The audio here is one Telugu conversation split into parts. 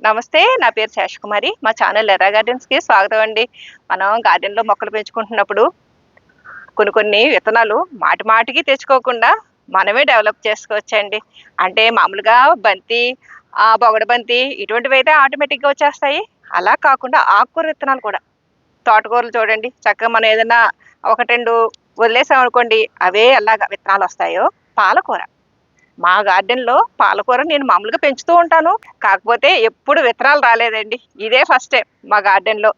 నమస్తే నా పేరు శేషకుమారి మా ఛానల్ ఎర్రా గార్డెన్స్కి స్వాగతం అండి. మనం గార్డెన్లో మొక్కలు పెంచుకుంటున్నప్పుడు కొన్ని కొన్ని విత్తనాలు మాటి మాటికి తెచ్చుకోకుండా మనమే డెవలప్ చేసుకోవచ్చండి. అంటే మామూలుగా బంతి ఆ, బొగడ బంతి ఇటువంటివి అయితే ఆటోమేటిక్గా వచ్చేస్తాయి. అలా కాకుండా ఆకుకూర విత్తనాలు కూడా. తోటకూరలు చూడండి. చక్కగా మనం ఏదైనా ఒకటి రెండు వదిలేసాం అనుకోండి అవే ఎలాగ విత్తనాలు వస్తాయో? పాలకూర. మా గార్డెన్లో పాలకూర నేను మామూలుగా పెంచుతూ ఉంటాను. కాకపోతే ఎప్పుడు విత్తనాలు రాలేదండి. ఇదే ఫస్ట్ టైం మా గార్డెన్లో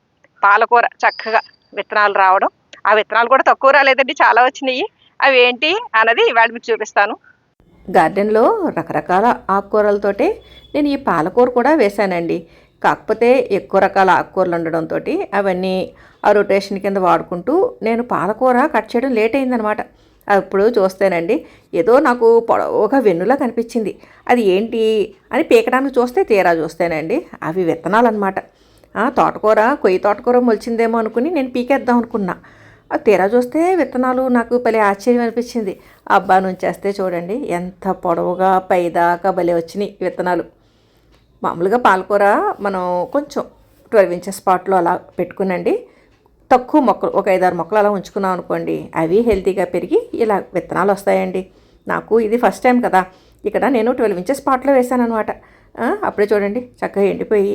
పాలకూర చక్కగా విత్తనాలు రావడం. ఆ విత్తనాలు కూడా తక్కువ రాలేదండి చాలా వచ్చినాయి. అవి ఏంటి అన్నది ఇవాళ మీకు చూపిస్తాను. గార్డెన్లో రకరకాల ఆకుకూరలతోటే నేను ఈ పాలకూర కూడా వేశానండి. కాకపోతే ఎక్కువ రకాల ఆకుకూరలు ఉండడంతో అవన్నీ ఆ రొటేషన్ కింద వాడుకుంటూ నేను పాలకూర కట్ చేయడం లేట్ అయిందనమాట అప్పుడు చూస్తేనండి ఏదో నాకు పొడవుగా వెన్నులా కనిపించింది. అది ఏంటి అని పీకడానికి చూస్తే తీరా చూస్తేనండి అవి విత్తనాలు అనమాట తోటకూర కొయ్యి తోటకూర మొలిచిందేమో అనుకుని నేను పీకేద్దాం అనుకున్నా. ఆ తీరా చూస్తే విత్తనాలు నాకు భలే ఆశ్చర్యం అనిపించింది. అబ్బా నుంచేస్తే చూడండి ఎంత పొడవుగా పైదాకా భలే వచ్చినాయి విత్తనాలు. మామూలుగా పాలకూర మనం కొంచెం ట్వెల్వ్ ఇంచెస్ స్పాట్లో అలా పెట్టుకునండి తక్కువ మొక్కలు ఒక ఐదారు మొక్కలు అలా ఉంచుకున్నాం అనుకోండి అవి హెల్తీగా పెరిగి ఇలా విత్తనాలు వస్తాయండి. నాకు ఇది ఫస్ట్ టైం కదా. ఇక్కడ నేను ట్వెల్వ్ ఇంచెస్ స్పాట్లో వేసాను అనమాట అప్పుడే చూడండి చక్కగా ఎండిపోయి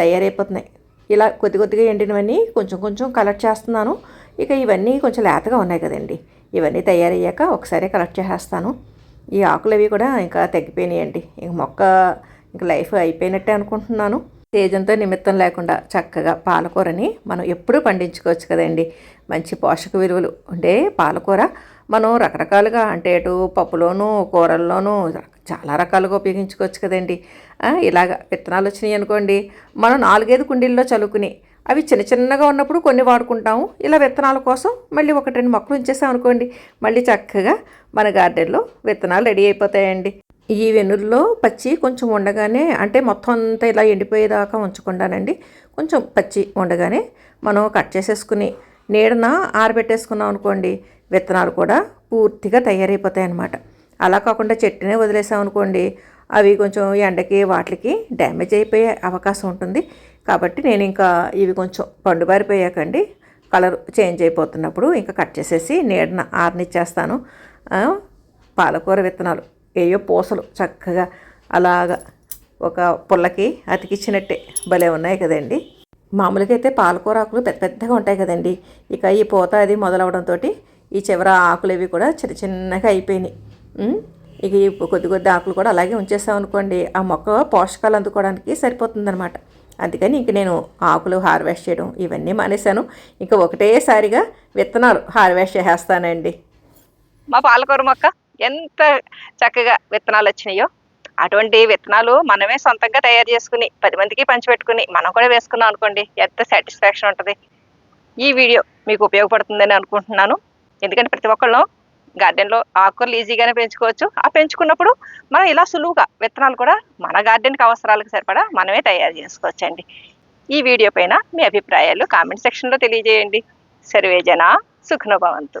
తయారైపోతున్నాయి. ఇలా కొద్ది కొద్దిగా ఎండినవన్నీ కొంచెం కొంచెం కలెక్ట్ చేస్తున్నాను. ఇక ఇవన్నీ కొంచెం లేతగా ఉన్నాయి కదండి. ఇవన్నీ తయారయ్యాక ఒకసారి కలెక్ట్ చేసేస్తాను. ఈ ఆకులు అవి కూడా ఇంకా తగ్గిపోయినాయండి. ఇంక మొక్క ఇంక లైఫ్ అయిపోయినట్టే అనుకుంటున్నాను. తేజంతో నిమిత్తం లేకుండా చక్కగా పాలకూరని మనం ఎప్పుడూ పండించుకోవచ్చు కదండి. మంచి పోషక విలువలు ఉండే పాలకూర మనం రకరకాలుగా అంటే అటు పప్పులోనూ కూరల్లోనూ చాలా రకాలుగా ఉపయోగించుకోవచ్చు కదండి. ఇలాగ విత్తనాలు వచ్చినాయి అనుకోండి మనం నాలుగైదు కుండీల్లో చలుకుని అవి చిన్న చిన్నగా ఉన్నప్పుడు కొన్ని వాడుకుంటాము. ఇలా విత్తనాల కోసం మళ్ళీ ఒకటి రెండు మొక్కలు ఉంచేసాం అనుకోండి మళ్ళీ చక్కగా మన గార్డెన్లో విత్తనాలు రెడీ అయిపోతాయండి. ఈ వెన్నుల్లో పచ్చి కొంచెం ఉండగానే అంటే మొత్తం అంతా ఇలా ఎండిపోయేదాకా ఉంచకుండానండి కొంచెం పచ్చి ఉండగానే మనం కట్ చేసేసుకుని నీడన ఆరబెట్టేసుకున్నాం అనుకోండి విత్తనాలు కూడా పూర్తిగా తయారైపోతాయి అన్నమాట అలా కాకుండా చెట్టునే వదిలేసాం అనుకోండి అవి కొంచెం ఎండకి వాటికి డ్యామేజ్ అయిపోయే అవకాశం ఉంటుంది. కాబట్టి నేను ఇంకా ఇవి కొంచెం పండుబారిపోయాకండి కలర్ చేంజ్ అయిపోతున్నప్పుడు ఇంకా కట్ చేసేసి నీడన ఆరనిచ్చేస్తాను. పాలకూర విత్తనాలు. ఏయో పూసలు చక్కగా అలాగా ఒక పుల్లకి అతికిచ్చినట్టే భలే ఉన్నాయి కదండి. మామూలుగా అయితే పాలకూర ఆకులు పెద్ద పెద్దగా ఉంటాయి కదండి. ఇక ఈ పూత అది మొదలవడంతో ఈ చివర ఆకులు ఇవి కూడా చిన్న చిన్నగా అయిపోయినాయి. ఇక ఈ కొద్ది కొద్ది ఆకులు కూడా అలాగే ఉంచేసామనుకోండి ఆ మొక్క పోషకాలు అందుకోవడానికి సరిపోతుందన్నమాట. అందుకని ఇంక నేను ఆకులు హార్వెస్ట్ చేయడం ఇవన్నీ మానేశాను. ఇంకా ఒకటేసారిగా విత్తనాలు హార్వెస్ట్ చేసేస్తానండి మా పాలకూర మొక్క? ఎంత చక్కగా విత్తనాలు వచ్చినాయో అటువంటి విత్తనాలు మనమే సొంతంగా తయారు చేసుకుని పది మందికి పంచిపెట్టుకుని మనం కూడా వేసుకున్నాం అనుకోండి ఎంత సాటిస్ఫాక్షన్ ఉంటుంది. ఈ వీడియో మీకు ఉపయోగపడుతుందని అనుకుంటున్నాను. ఎందుకంటే ప్రతి ఒక్కళ్ళు గార్డెన్లో ఆకుకూరలు ఈజీగానే పెంచుకోవచ్చు. ఆ పెంచుకున్నప్పుడు మనం ఇలా సులువుగా విత్తనాలు కూడా మన గార్డెన్కి అవసరాలకు సరిపడా మనమే తయారు చేసుకోవచ్చండి. ఈ వీడియో పైన మీ అభిప్రాయాలు కామెంట్ సెక్షన్లో తెలియజేయండి. సర్వేజన సుఖనుభవంతు